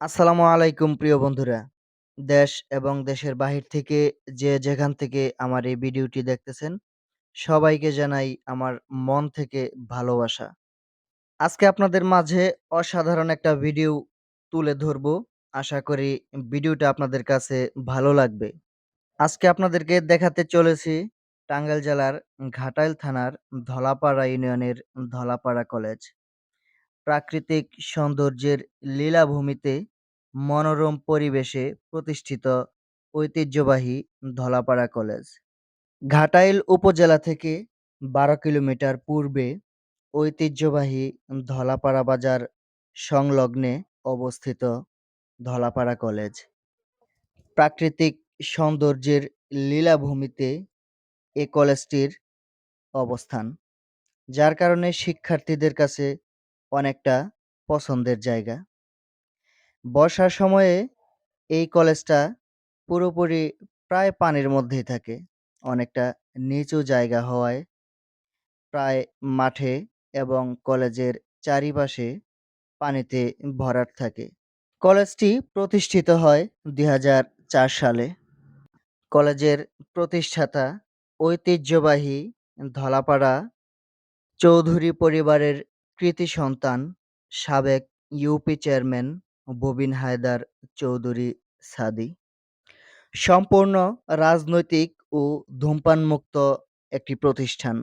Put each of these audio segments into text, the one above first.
আসসালামু আলাইকুম প্রিয় বন্ধুরা। দেশ এবং দেশের বাহির থেকে যে যেখান থেকে আমার এই ভিডিওটি দেখতেছেন, সবাইকে জানাই আমার মন থেকে ভালোবাসা। আজকে আপনাদের মাঝে অসাধারণ একটা ভিডিও তুলে ধরবো। আশা করি ভিডিওটা আপনাদের কাছে ভালো লাগবে। আজকে আপনাদেরকে দেখাতে চলেছি টাঙ্গাইল জেলার ঘাটাইল থানার ধলাপাড়া ইউনিয়নের ধলাপাড়া কলেজ। প্রাকৃতিক সৌন্দর্যের লীলাভূমিতে মনোরম পরিবেশে প্রতিষ্ঠিত ঐতিহ্যবাহী ধলাপাড়া কলেজ। ঘাটাইল উপজেলা থেকে ১২ কিলোমিটার পূর্বে ঐতিহ্যবাহী ধলাপাড়া বাজার সংলগ্নে অবস্থিত ধলাপাড়া কলেজ। প্রাকৃতিক সৌন্দর্যের লীলাভূমিতে এ কলেজটির অবস্থান। যার কারণে শিক্ষার্থীদের কাছে অনেকটা পছন্দের জায়গা। বর্ষার সময়ে এই কলেজটা পুরোপুরি প্রায় পানির মধ্যেই থাকে। অনেকটা নিচু জায়গা হওয়ায় প্রায় মাঠে এবং কলেজের চারিপাশে পানিতে ভরাট থাকে। কলেজটি প্রতিষ্ঠিত হয় ২০০৪ সালে। কলেজের প্রতিষ্ঠাতা ঐতিহ্যবাহী ধলাপাড়া চৌধুরী পরিবারের কৃতি সন্তান সাবেক UP chairman bobbin Haider Chowdhury Sadi. সম্পূর্ণ রাজনৈতিক ও ধূমপানমুক্ত একটি প্রতিষ্ঠান।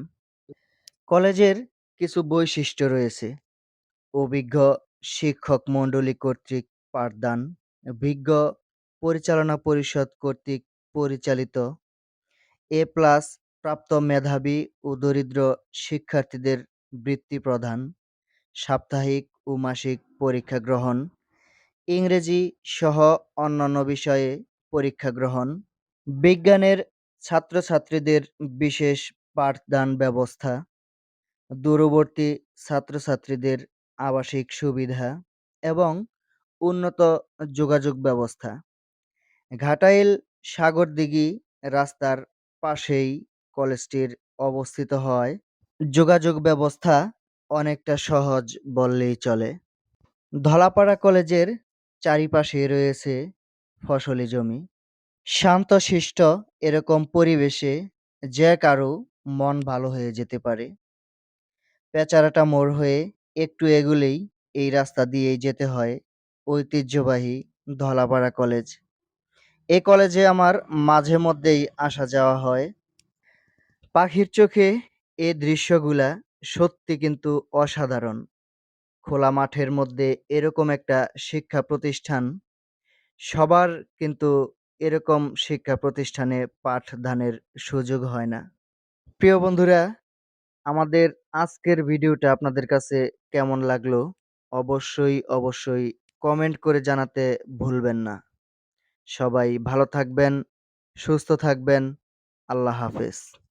কলেজের কিছু বৈশিষ্ট্য রয়েছে। অভিজ্ঞ শিক্ষক মণ্ডলী কর্তৃক পাঠদান, বিজ্ঞ পরিচালনা পরিষদ কর্তৃক পরিচালিত, এ প্লাস প্রাপ্ত মেধাবী ও দরিদ্র শিক্ষার্থীদের বৃত্তি প্রদান, সাপ্তাহিক ও মাসিক পরীক্ষা গ্রহণ, ইংরেজি সহ অন্যান্য বিষয়ে পরীক্ষা গ্রহণ, বিজ্ঞানের ছাত্রছাত্রীদের বিশেষ পাঠদান ব্যবস্থা, দূরবর্তী ছাত্রছাত্রীদের আবাসিক সুবিধা এবং উন্নত যোগাযোগ ব্যবস্থা। ঘাটাইল সাগরদিঘি রাস্তার পাশেই কলেজটির অবস্থিত হয় যোগাযোগ ব্যবস্থা অনেকটা সহজ বললেই চলে। ধলাপাড়া কলেজের চারিপাশে রয়েছে ফসলি জমি। শান্তশিষ্ট এরকম পরিবেশে যে কারও মন ভালো হয়ে যেতে পারে। পেচারাটা মোড় হয়ে একটু এগুলেই এই রাস্তা দিয়েই যেতে হয় ঐতিহ্যবাহী ধলাপাড়া কলেজ। এ কলেজে আমার মাঝে মধ্যেই আসা যাওয়া হয়। পাখির চোখে এ দৃশ্যগুলা সত্যি কিন্তু অসাধারণ। খোলা মাঠের মধ্যে এরকম একটা শিক্ষা প্রতিষ্ঠান সবার কিন্তু এরকম শিক্ষা প্রতিষ্ঠানে পাঠদানের সুযোগ হয় না। প্রিয় বন্ধুরা, আমাদের আজকের ভিডিওটা আপনাদের কাছে কেমন লাগল? অবশ্যই, অবশ্যই কমেন্ট করে জানাতে ভুলবেন না। সবাই ভালো থাকবেন, সুস্থ থাকবেন। আল্লাহ হাফেজ।